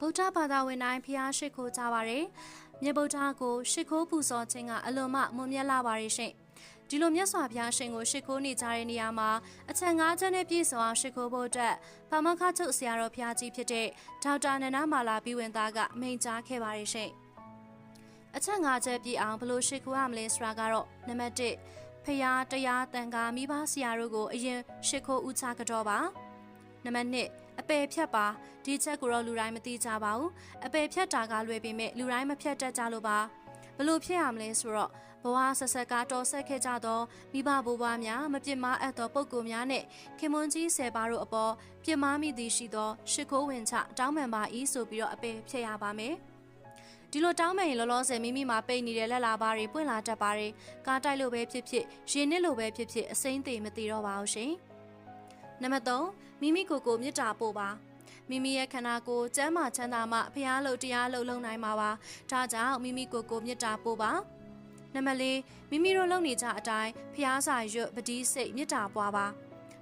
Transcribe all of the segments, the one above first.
ဗုဒ္ဓဘာသာဝင်တိုင်းဖျားရှိခိုးကြပါရယ်မြေဗုဒ္ဓကိုရှိခိုးပူဇော်ခြင်းကအလွန်မှမွန်မြတ်လာပါရယ်ရှင်ဒီလိုမြတ်စွာဘုရားရှင်ကိုရှိခိုးနေကြတဲ့နေရာမှာအချက်၅ချက်နဲ့ပြည့်စုံအောင်ရှိခိုးဖို့အတွက်ဗမခချုပ်ဆရာတော်ဘုရားကြီးဖြစ်တဲ့ဒေါက်တာနန္ဒမာလာပြီးဝင်သားကမိန့်ကြားခဲ့ပါရယ်ရှင်အချက်၅ချက်ပြည့်အောင်ဘယ်လိုရှိခိုးရမလဲဆိုတာကတော့နံပါတ်1ဖျားတရားတန်ခါမိဘဆရာတို့ကိုအရင်ရှိခိုးဥချကတော့ပါနံပါတ်1 အပယ်ဖြတ်ပါဒီချက်ကိုတော့လူတိုင်းမသိကြပါဘူးအပယ်ဖြတ်တာကလွယ်ပေမဲ့လူတိုင်းမဖြတ်တတ်ကြလို့ပါဘလို့ဖြစ်ရမလဲဆိုတော့ဘဝဆက်ဆက်ကားတော်ဆက်ခဲ့ကြသောမိဘဘိုးဘွားများမပြစ်မှားအပ်သောပုဂ္ဂိုလ်များနဲ့ခင်မွန်ကြီးဆယ်ပါတို့အပေါ်ပြစ်မှားမိသည်ရှိသောရှ िख ိုးဝင်ချတောင်းပန်ပါ၏ဆိုပြီးတော့အပယ်ဖြတ်ရပါမယ်ဒီလိုတောင်းပန်ရင်လောလောဆယ်မိမိမှာပိတ်နေတဲ့လက်လာပါတွေပွင့်လာတတ်ပါတယ်ကားတိုက်လို့ပဲဖြစ်ဖြစ်ရင်နစ်လို့ပဲဖြစ်ဖြစ်အစိမ့်သေးမသိတော့ပါဘူးရှင် နံပါတ်3မိမိကိုယ်ကိုမေတ္တာပို့ပါမိမိရဲ့ခန္ဓာကိုယ်ကျမ်းမာချမ်းသာမှဖျားလို့တရားလို့လုံနိုင်မှာပါဒါကြောင့်မိမိကိုယ်ကိုမေတ္တာပို့ပါနံပါတ်4မိမိတို့လုံနေကြအတိုင်းဖျားစာရွတ်ပတိစိတ်မေတ္တာပွားပါ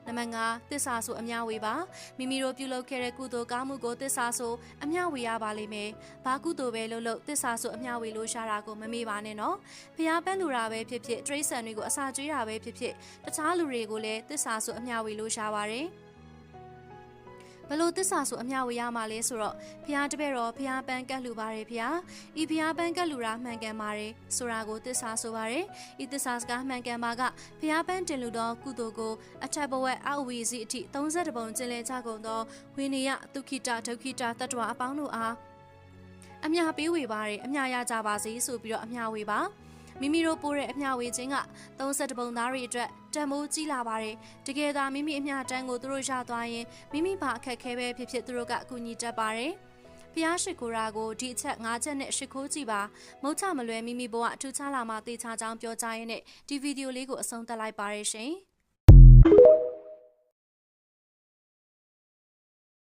နံပါတ်5သစ္စာဆိုအမျှဝေပါမိမိတို့ပြုလုပ်ခဲ့တဲ့ကုသိုလ်ကောင်းမှုကိုသစ္စာဆိုအမျှဝေရပါလိမ့်မယ်။ဘာကုသိုလ်ပဲလုပ်လို့သစ္စာဆိုအမျှဝေလို့ရှာတာကိုမမေ့ပါနဲ့နော်။ဖျားပန်းလူတာပဲဖြစ်ဖြစ်တရိษံတွေကိုအစာကျွေးတာပဲဖြစ်ဖြစ်တခြားလူတွေကိုလည်းသစ္စာဆိုအမျှဝေလို့ရှာပါတယ်။ ဘလို့တစ္ဆာဆိုအမျှဝေရမှာလဲဆိုတော့ဖះတပည့်တော်ဖះပန်းကတ်လူပါတယ်ဖះဤဖះပန်းကတ်လူတာမှန်ကန်ပါတယ်ဆိုတာကိုတစ္ဆာဆိုပါတယ်ဤတစ္ဆာစကားမှန်ကန်ပါကဖះပန်းတင်လူတော်ကုသိုလ်ကိုအထက်ဘဝအောက်ဝီစီအထိ30ပုံကျင်လည်ကြကုန်သောဝိနည်းဒုက္ခိတဒုက္ခိတတတ္တဝအပေါင်းတို့အားအမြပေးဝေပါတယ်အမြရကြပါစေဆိုပြီးတော့အမြဝေပါ မိမိတို့ပို့တဲ့အမျှဝေခြင်းက30ပုံသားတွေအတွက်တန်မိုးကြီးလာပါတယ်တကယ်သာမိမိအမျှတန်းကိုသူတို့ရသွားရင်မိမိဘာအခက်ခဲပဲဖြစ်ဖြစ်သူတို့ကအကူအညီတတ်ပါတယ်ဖျားရှိခိုးရာကိုဒီအချက်၅ချက်နဲ့ရှိခိုးကြည့်ပါမုတ်ချမလွဲမိမိဘဝအထူးခြားလာမှတေချာကြောင်းပြောကြရင်းနဲ့ဒီဗီဒီယိုလေးကိုအဆုံးသတ်လိုက်ပါရရှင်